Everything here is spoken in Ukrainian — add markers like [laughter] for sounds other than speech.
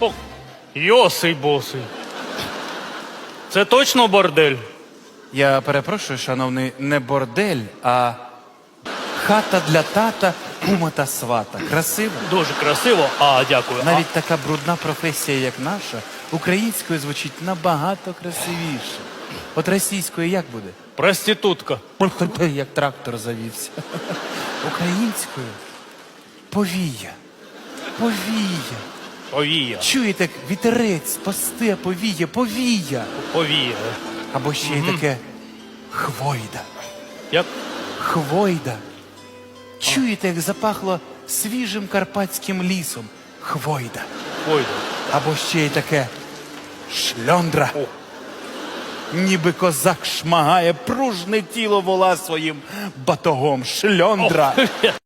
О, йосий босий. Це точно бордель? Я перепрошую, шановний, не бордель, а хата для тата, кума та свата. Красиво. Дуже красиво. А, дякую. Навіть така брудна професія, як наша, українською звучить набагато красивіше. От російською як буде? Проститутка. [laughs] Як трактор завівся. [laughs] Українською повія. Повія. Повія. Чуєте, вітерець пасте повіє, повія. Повія. Або ще й таке хвойда. Як? Хвойда. Чуєте, як запахло свіжим карпатським лісом? Хвойда. Ой. Або ще й таке шльондра. О. Ніби козак шмагає пружне тіло вола своїм батогом. Шльондра. [laughs]